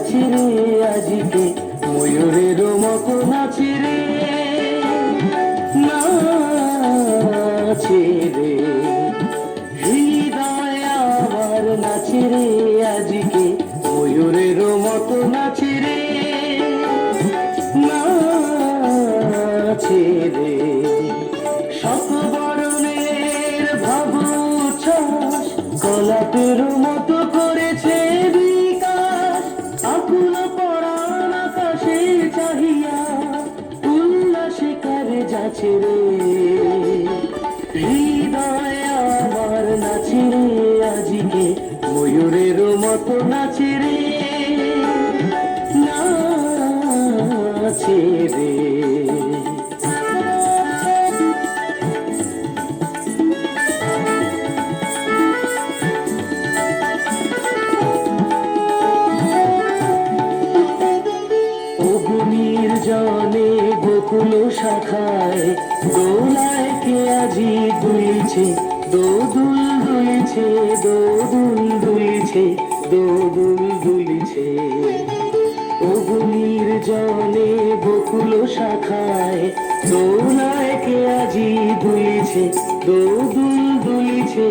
নাচি আজিকে, ময়ূরের মতো রে হৃদয় আমার নাচি আজিকে, ময়ূরের মতো নাচি রে নাচি রে শতবরণের ভাবু চাষ গোলাপের মতো করেছে। রে হৃদয় আমার নাচে আজিকে ময়ূরের মতো নাচে গোকুল শাখায় দোলায় কে আজি দুলিছে? দোদুল দুলিছে দোদুল দুলিছে দোদুল দুলিছে। অগ্নির জনে গোকুল শাখায় দোলায় কে আজি দুলিছে? দোদুল দুলিছে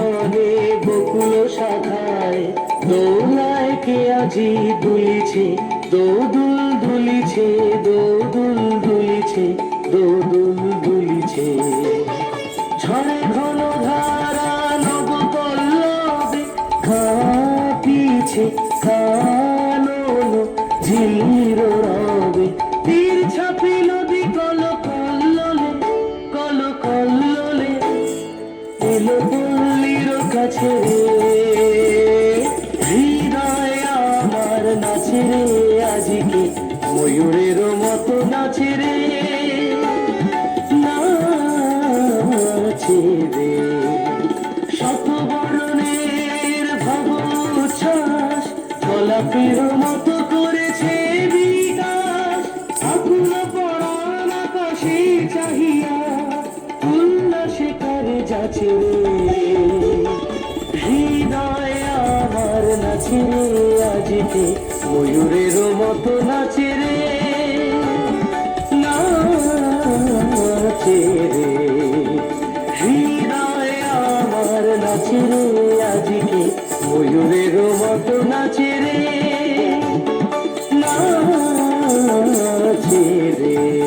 জলে বকুল শাখায় দোলায় কে আজি দুলিছে? দোদুল দুলিছে দোদুল দুলিছে দোদুল দুলিছে। ঝড়ে ঘন ধারা নব পল্লবে কাঁপিছে কানো ঝিলির রবে। তীর ছাপি নদী কল কল্লোলে কল কল্লোলে এলো কাছে হৃদয় আমার নাচে রে আজিকে, ময়ূরের মতো নাচে রে। নাচে রে। শতবরণের ভাব উচ্ছ্বাস গোলাপের মতো করেছে বিকাশ। আকুল পরাণ আকাশে চাহিয়া উল্লাসে কারে যাচ্ছে রে ছিনি আজিতে, ময়ূরের মতো নাচে রে। নাচে রে। আমার নাচে রে আজিকে ময়ূরের মতো নাচে রে। নাচে রে।